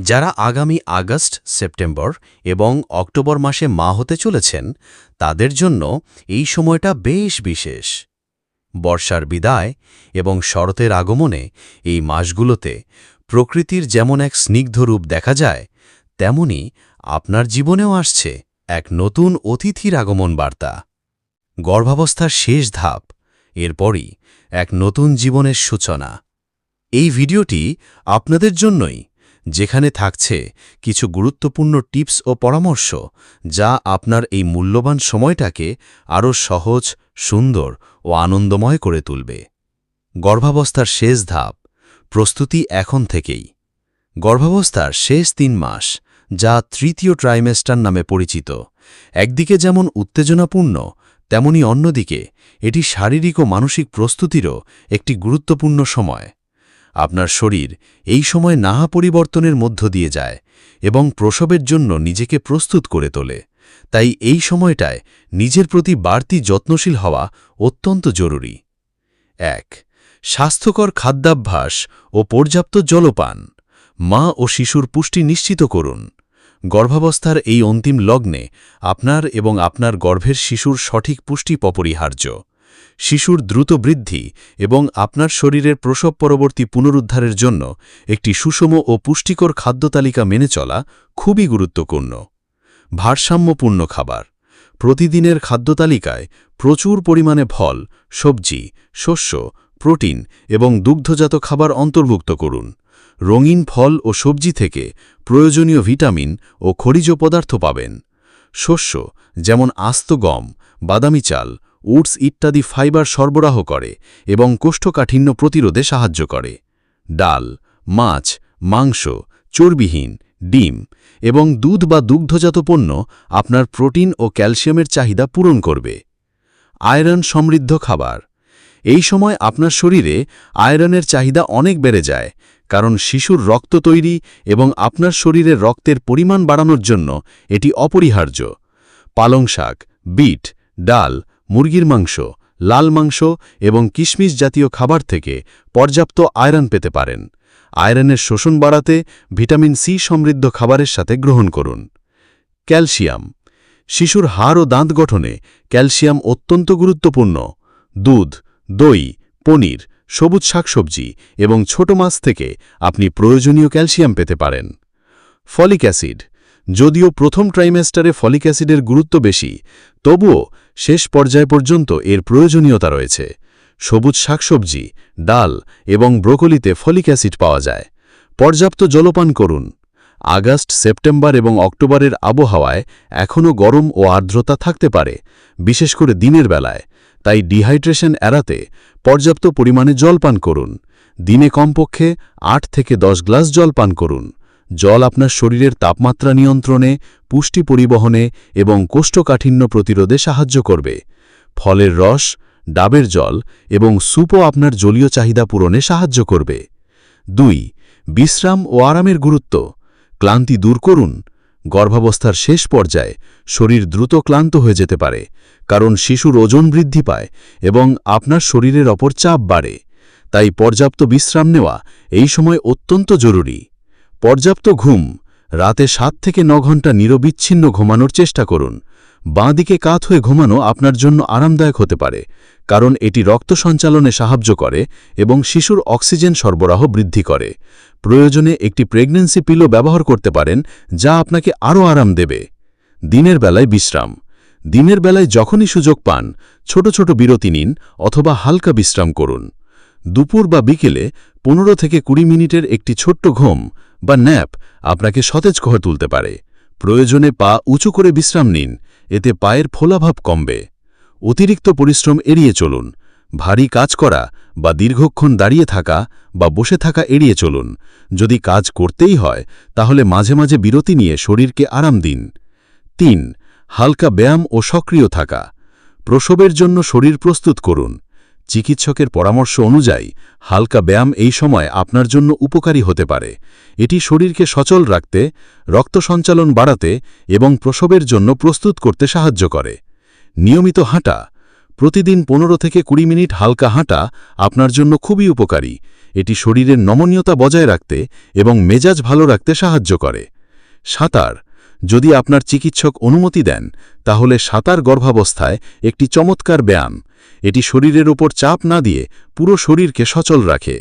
যারা আগামী August, September এবং অক্টোবর মাসে মা হতে চলেছেন, তাদের জন্য এই সময়টা বেশ বিশেষ। বর্ষার বিদায় এবং শরতের আগমনে এই মাসগুলোতে প্রকৃতির যেমন এক স্নিগ্ধ রূপ দেখা যায়, তেমনি আপনার জীবনেও আসছে এক নতুন অতিথির আগমন বার্তা। গর্ভাবস্থার শেষ ধাপ, এরপরই এক নতুন জীবনের সূচনা। এই ভিডিওটি আপনাদের জন্যই যেখানে থাকছে কিছু গুরুত্বপূর্ণ টিপস ও পরামর্শ যা আপনার এই মূল্যবান সময়টাকে আরও সহজ, সুন্দর ও আনন্দময় করে তুলবে। গর্ভাবস্থার শেষ ধাপ, প্রস্তুতি এখন থেকেই। গর্ভাবস্থার শেষ তিন মাস, যা তৃতীয় ট্রাইমেস্টার নামে পরিচিত। একদিকে যেমন উত্তেজনাপূর্ণ, তেমনি অন্যদিকে এটি শারীরিক ও মানসিক প্রস্তুতিরও একটি গুরুত্বপূর্ণ সময়। আপনার শরীর এই সময় নাহা পরিবর্তনের মধ্য দিয়ে যায় এবং প্রসবের জন্য নিজেকে প্রস্তুত করে তোলে। তাই এই সময়টায় নিজের প্রতি বাড়তি যত্নশীল হওয়া অত্যন্ত জরুরি। এক, স্বাস্থ্যকর খাদ্যাভ্যাস ও পর্যাপ্ত জলপান। মা ও শিশুর পুষ্টি নিশ্চিত করুন। গর্ভাবস্থার এই অন্তিম লগ্নে আপনার এবং আপনার গর্ভের শিশুর সঠিক পুষ্টি অপরিহার্য শিশুর দ্রুত বৃদ্ধি এবং আপনার শরীরের প্রসব পরবর্তী পুনরুদ্ধারের জন্য একটি সুষম ও পুষ্টিকর খাদ্য তালিকা মেনে চলা খুবই গুরুত্বপূর্ণ। ভারসাম্যপূর্ণ খাবার। প্রতিদিনের খাদ্য তালিকায় প্রচুর পরিমাণে ফল, সবজি, শস্য, প্রোটিন এবং দুগ্ধজাত খাবার অন্তর্ভুক্ত করুন। রঙিন ফল ও সবজি থেকে প্রয়োজনীয় ভিটামিন ও খনিজ পদার্থ পাবেন। শস্য, যেমন আস্ত গম, বাদামি চাল উটস ইত্যাদি ফাইবার সরবরাহ করে এবং কোষ্ঠকাঠিন্য প্রতিরোধে সাহায্য করে। ডাল, মাছ, মাংস, চর্বিহীন, ডিম এবং দুধ বা দুগ্ধজাত পণ্য আপনার প্রোটিন ও ক্যালসিয়ামের চাহিদা পূরণ করবে। আয়রন সমৃদ্ধ খাবার। এই সময় আপনার শরীরে আয়রনের চাহিদা অনেক বেড়ে যায়, কারণ শিশুর রক্ত তৈরি এবং আপনার শরীরের রক্তের পরিমাণ বাড়ানোর জন্য এটি অপরিহার্য। পালং শাক বিট, ডাল মুরগির মাংস, লাল মাংস এবং কিশমিশ জাতীয় খাবার থেকে পর্যাপ্ত আয়রন পেতে পারেন। আয়রনের শোষণ বাড়াতে ভিটামিন সি সমৃদ্ধ খাবারের সাথে গ্রহণ করুন। ক্যালসিয়াম। শিশুর হাড় ও দাঁত গঠনে ক্যালসিয়াম অত্যন্ত গুরুত্বপূর্ণ। দুধ, দই, পনির, সবুজ শাকসবজি এবং ছোট মাছ থেকে আপনি প্রয়োজনীয় ক্যালসিয়াম পেতে পারেন। Folic acid. যদিও প্রথম ট্রাইমেস্টারে ফলিক অ্যাসিডের গুরুত্ব বেশি, তবুও শেষ পর্যায় পর্যন্ত এর প্রয়োজনীয়তা রয়েছে। সবুজ শাকসবজি, ডাল এবং ব্রোকলিতে ফলিক অ্যাসিড পাওয়া যায়। পর্যাপ্ত জলপান করুন। আগস্ট, সেপ্টেম্বর এবং অক্টোবরের আবহাওয়ায় এখনও গরম ও আর্দ্রতা থাকতে পারে, বিশেষ করে দিনের বেলায়। তাই ডিহাইড্রেশন এড়াতে পর্যাপ্ত পরিমাণে জল পান করুন। দিনে কমপক্ষে আট থেকে দশ গ্লাস জল পান করুন। জল আপনার শরীরের তাপমাত্রা নিয়ন্ত্রণে, পুষ্টি পরিবহনে এবং কোষ্ঠকাঠিন্য প্রতিরোধে সাহায্য করবে। ফলের রস, ডাবের জল এবং সুপও আপনার জলীয় চাহিদা পূরণে সাহায্য করবে। দুই, বিশ্রাম ও আরামের গুরুত্ব। ক্লান্তি দূর করুন। গর্ভাবস্থার শেষ পর্যায়ে শরীর দ্রুত ক্লান্ত হয়ে যেতে পারে, কারণ শিশুর ওজন বৃদ্ধি পায় এবং আপনার শরীরের অপর চাপ বাড়ে। তাই পর্যাপ্ত বিশ্রাম নেওয়া এই সময় অত্যন্ত জরুরি। পর্যাপ্ত ঘুম, রাতে সাত থেকে ন ঘণ্টা নিরবিচ্ছিন্ন ঘুমানোর চেষ্টা করুন। বাঁ দিকে কাত হয়ে ঘুমানো আপনার জন্য আরামদায়ক হতে পারে, কারণ এটি রক্ত সঞ্চালনে সাহায্য করে এবং শিশুর অক্সিজেন সরবরাহ বৃদ্ধি করে। প্রয়োজনে একটি প্রেগন্যান্সি পিলো ব্যবহার করতে পারেন, যা আপনাকে আরও আরাম দেবে। দিনের বেলায় বিশ্রাম। দিনের বেলায় যখনই সুযোগ পান, ছোট ছোট বিরতি নিন অথবা হালকা বিশ্রাম করুন। দুপুর বা বিকেলে পনেরো থেকে কুড়ি মিনিটের একটি ছোট্ট ঘুম বা ন্যাপ আপনাকে সতেজ করে তুলতে পারে। প্রয়োজনে পা উঁচু করে বিশ্রাম নিন, এতে পায়ের ফোলাভাব কমবে। অতিরিক্ত পরিশ্রম এড়িয়ে চলুন, ভারী কাজ করা বা দীর্ঘক্ষণ দাঁড়িয়ে থাকা বা বসে থাকা এড়িয়ে চলুন। যদি কাজ করতেই হয়, তাহলে মাঝে মাঝে বিরতি নিয়ে শরীরকে আরাম দিন। তিন, হালকা ব্যায়াম ও সক্রিয় থাকা। প্রসবের জন্য শরীর প্রস্তুত করুন। চিকিৎসকের পরামর্শ অনুযায়ী, হালকা ব্যায়াম এই সময় আপনার জন্য উপকারী হতে পারে। এটি শরীরকে সচল রাখতে, রক্ত সঞ্চালন বাড়াতে এবং প্রসবের জন্য প্রস্তুত করতে সাহায্য করে। নিয়মিত হাঁটা, প্রতিদিন পনেরো থেকে কুড়ি মিনিট হালকা হাঁটা আপনার জন্য খুবই উপকারী। এটি শরীরের নমনীয়তা বজায় রাখতে এবং মেজাজ ভালো রাখতে সাহায্য করে। সাঁতার যদি আপনার চিকিৎসক অনুমতি দেন, তাহলে সাঁতার গর্ভাবস্থায় একটি চমৎকার ব্যায়াম। এটি শরীরের ওপর চাপ না দিয়ে পুরো শরীরকে সচল রাখে।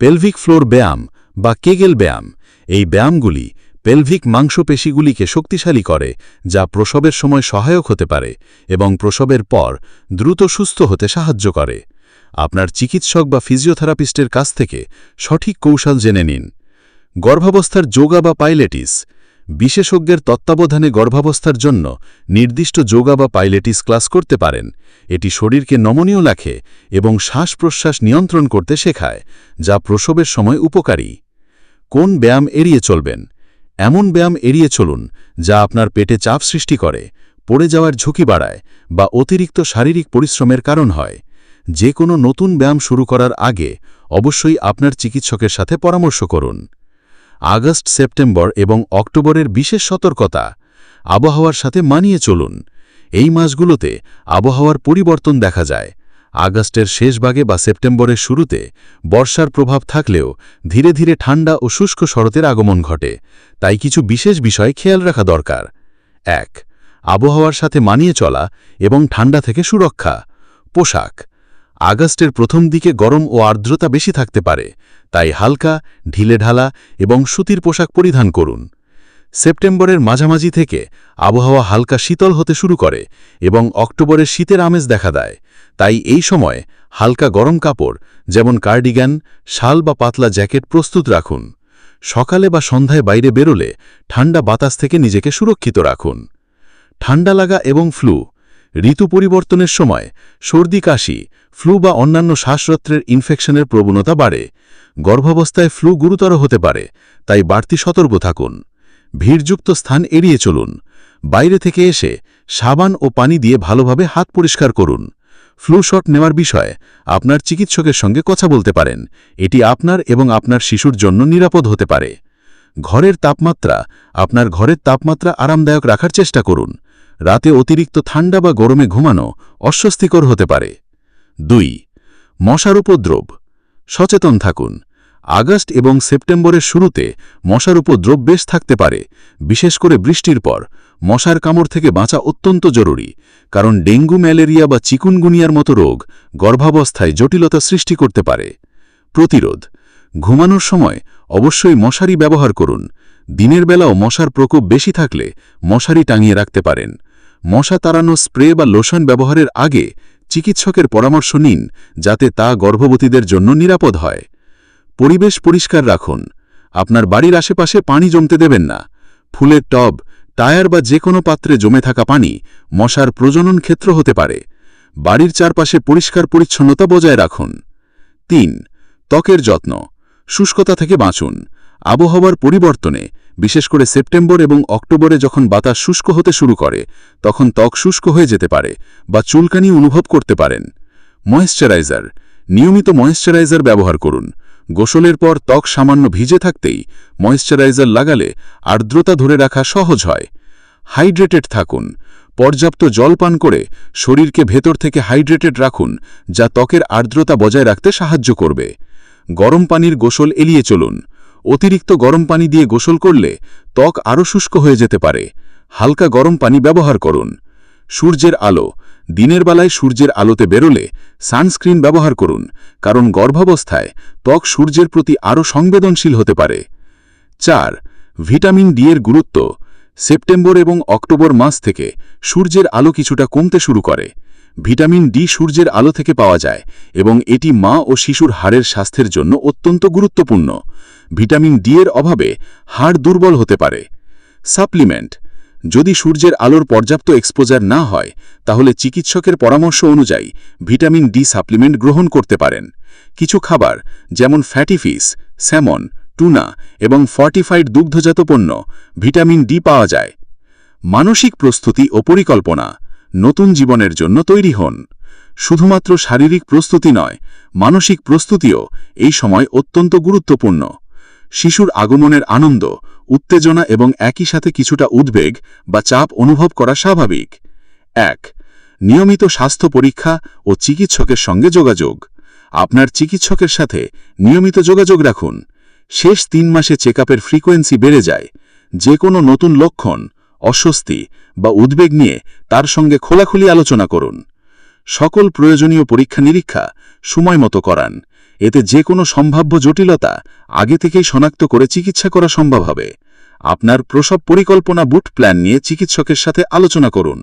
পেলভিক ফ্লোর ব্যায়াম বা কেগেল ব্যায়াম, এই ব্যায়ামগুলি পেলভিক মাংসপেশিগুলিকে শক্তিশালী করে, যা প্রসবের সময় সহায়ক হতে পারে এবং প্রসবের পর দ্রুত সুস্থ হতে সাহায্য করে। আপনার চিকিৎসক বা ফিজিওথেরাপিস্টের কাছ থেকে সঠিক কৌশল জেনে নিন। গর্ভাবস্থার যোগা বা পাইলেটিস বিশেষজ্ঞের তত্ত্বাবধানে গর্ভাবস্থার জন্য নির্দিষ্ট যোগা বা পাইলেটিস ক্লাস করতে পারেন। এটি শরীরকে নমনীয় রাখে এবং শ্বাস প্রশ্বাস নিয়ন্ত্রণ করতে শেখায়, যা প্রসবের সময় উপকারী। কোন ব্যায়াম এড়িয়ে চলবেন? এমন ব্যায়াম এড়িয়ে চলুন, যা আপনার পেটে চাপ সৃষ্টি করে, পড়ে যাওয়ার ঝুঁকি বাড়ায় বা অতিরিক্ত শারীরিক পরিশ্রমের কারণ হয়। যে কোনো নতুন ব্যায়াম শুরু করার আগে অবশ্যই আপনার চিকিৎসকের সাথে পরামর্শ করুন। আগস্ট, সেপ্টেম্বর এবং অক্টোবরের বিশেষ সতর্কতা আবহাওয়ার সাথে মানিয়ে চলুন। এই মাসগুলোতে আবহাওয়ার পরিবর্তন দেখা যায়। আগস্টের শেষ ভাগে বা সেপ্টেম্বরের শুরুতে বর্ষার প্রভাব থাকলেও ধীরে ধীরে ঠান্ডা ও শুষ্ক শরতের আগমন ঘটে। তাই কিছু বিশেষ বিষয় খেয়াল রাখা দরকার। এক, আবহাওয়ার সাথে মানিয়ে চলা এবং ঠান্ডা থেকে সুরক্ষা। পোশাক, আগস্টের প্রথম দিকে গরম ও আর্দ্রতা বেশি থাকতে পারে তাই হালকা ঢিলেঢালা এবং সুতির পোশাক পরিধান করুন। সেপ্টেম্বরের মাঝামাঝি থেকে আবহাওয়া হালকা শীতল হতে শুরু করে এবং অক্টোবরের শীতের আমেজ দেখা দেয়। তাই এই সময় হালকা গরম কাপড়, যেমন কার্ডিগান, শাল বা পাতলা জ্যাকেট প্রস্তুত রাখুন। সকালে বা সন্ধ্যায় বাইরে বেরোলে ঠান্ডা বাতাস থেকে নিজেকে সুরক্ষিত রাখুন। ঠান্ডা লাগা এবং ফ্লু, ঋতু পরিবর্তনের সময় সর্দি, কাশি, ফ্লু বা অন্যান্য শ্বাসরত্রের ইনফেকশনের প্রবণতা বাড়ে। গর্ভাবস্থায় ফ্লু গুরুতর হতে পারে, তাই বাড়তি সতর্ক থাকুন। ভিড়যুক্ত স্থান এড়িয়ে চলুন। বাইরে থেকে এসে সাবান ও পানি দিয়ে ভালোভাবে হাত পরিষ্কার করুন। ফ্লু শট নেওয়ার বিষয়ে আপনার চিকিৎসকের সঙ্গে কথা বলতে পারেন। এটি আপনার এবং আপনার শিশুর জন্য নিরাপদ হতে পারে। ঘরের তাপমাত্রা, আপনার ঘরের তাপমাত্রা আরামদায়ক রাখার চেষ্টা করুন। রাতে অতিরিক্ত ঠান্ডা বা গরমে ঘুমানো অস্বস্তিকর হতে পারে। দুই, মশার উপদ্রব। সচেতন থাকুন। আগস্ট এবং সেপ্টেম্বরের শুরুতে মশার উপদ্রব বেশ থাকতে পারে, বিশেষ করে বৃষ্টির পর। মশার কামড় থেকে বাঁচা অত্যন্ত জরুরি, কারণ ডেঙ্গু, ম্যালেরিয়া বা চিকুনগুনিয়ার মতো রোগ গর্ভাবস্থায় জটিলতা সৃষ্টি করতে পারে। প্রতিরোধ। ঘুমানোর সময় অবশ্যই মশারি ব্যবহার করুন। দিনের বেলাও মশার প্রকোপ বেশি থাকলে মশারি টাঙিয়ে রাখতে পারেন। মশা তাড়ানো স্প্রে বা লোশন ব্যবহারের আগে চিকিৎসকের পরামর্শ নিন, যাতে তা গর্ভবতীদের জন্য নিরাপদ হয়। পরিবেশ পরিষ্কার রাখুন। আপনার বাড়ির আশেপাশে পানি জমতে দেবেন না। ফুলের টব, টায়ার বা যে কোনো পাত্রে জমে থাকা পানি মশার প্রজনন ক্ষেত্র হতে পারে। বাড়ির চারপাশে পরিষ্কার পরিচ্ছন্নতা বজায় রাখুন। তিন, ত্বকের যত্ন। শুষ্কতা থেকে বাঁচুন। আবহাওয়ার পরিবর্তনে, বিশেষ করে সেপ্টেম্বর এবং অক্টোবরে যখন বাতাস শুষ্ক হতে শুরু করে, তখন ত্বক শুষ্ক হয়ে যেতে পারে বা চুলকানি অনুভব করতে পারেন। ময়েশ্চারাইজার। নিয়মিত ময়েশ্চারাইজার ব্যবহার করুন। গোসলের পর ত্বক সামান্য ভিজে থাকতেই ময়েশ্চারাইজার লাগালে আর্দ্রতা ধরে রাখা সহজ হয়। হাইড্রেটেড থাকুন। পর্যাপ্ত জল পান করে শরীরকে ভেতর থেকে হাইড্রেটেড রাখুন, যা ত্বকের আর্দ্রতা বজায় রাখতে সাহায্য করবে। গরম পানির গোসল এড়িয়ে চলুন। অতিরিক্ত গরম পানি দিয়ে গোসল করলে ত্বক আরও শুষ্ক হয়ে যেতে পারে। হালকা গরম পানি ব্যবহার করুন। সূর্যের আলো। দিনের বেলায় সূর্যের আলোতে বেরোলে সানস্ক্রিন ব্যবহার করুন, কারণ গর্ভাবস্থায় ত্বক সূর্যের প্রতি আরও সংবেদনশীল হতে পারে। চার, ভিটামিন ডি এর গুরুত্ব। সেপ্টেম্বর এবং অক্টোবর মাস থেকে সূর্যের আলো কিছুটা কমতে শুরু করে। ভিটামিন ডি সূর্যের আলো থেকে পাওয়া যায় এবং এটি মা ও শিশুর হাড়ের স্বাস্থ্যের জন্য অত্যন্ত গুরুত্বপূর্ণ। ভিটামিন ডি এর অভাবে হাড় দুর্বল হতে পারে। সাপ্লিমেন্ট। যদি সূর্যের আলোর পর্যাপ্ত এক্সপোজার না হয়, তাহলে চিকিৎসকের পরামর্শ অনুযায়ী ভিটামিন ডি সাপ্লিমেন্ট গ্রহণ করতে পারেন। কিছু খাবার, যেমন ফ্যাটি ফিস স্যামন টুনা এবং ফর্টিফাইড দুগ্ধজাত পণ্য, ভিটামিন ডি পাওয়া যায়। মানসিক প্রস্তুতি ও পরিকল্পনা নতুন জীবনের জন্য তৈরি হন। শুধুমাত্র শারীরিক প্রস্তুতি নয়, মানসিক প্রস্তুতিও এই সময় অত্যন্ত গুরুত্বপূর্ণ। শিশুর আগমনের আনন্দ, উত্তেজনা এবং একই সাথে কিছুটা উদ্বেগ বা চাপ অনুভব করা স্বাভাবিক। এক, নিয়মিত স্বাস্থ্য পরীক্ষা ও চিকিৎসকের সঙ্গে যোগাযোগ। আপনার চিকিৎসকের সাথে নিয়মিত যোগাযোগ রাখুন। শেষ তিন মাসে চেকআপের ফ্রিকোয়েন্সি বেড়ে যায়। যে কোনো নতুন লক্ষণ, অস্বস্তি বা উদ্বেগ নিয়ে তার সঙ্গে খোলাখুলি আলোচনা করুন। সকল প্রয়োজনীয় পরীক্ষা নিরীক্ষা সময় মতো করান। এতে যে কোনো সম্ভাব্য জটিলতা আগে থেকেই শনাক্ত করে চিকিৎসা করা সম্ভব হবে। আপনার প্রসব পরিকল্পনা বুট প্ল্যান নিয়ে চিকিৎসকের সাথে আলোচনা করুন।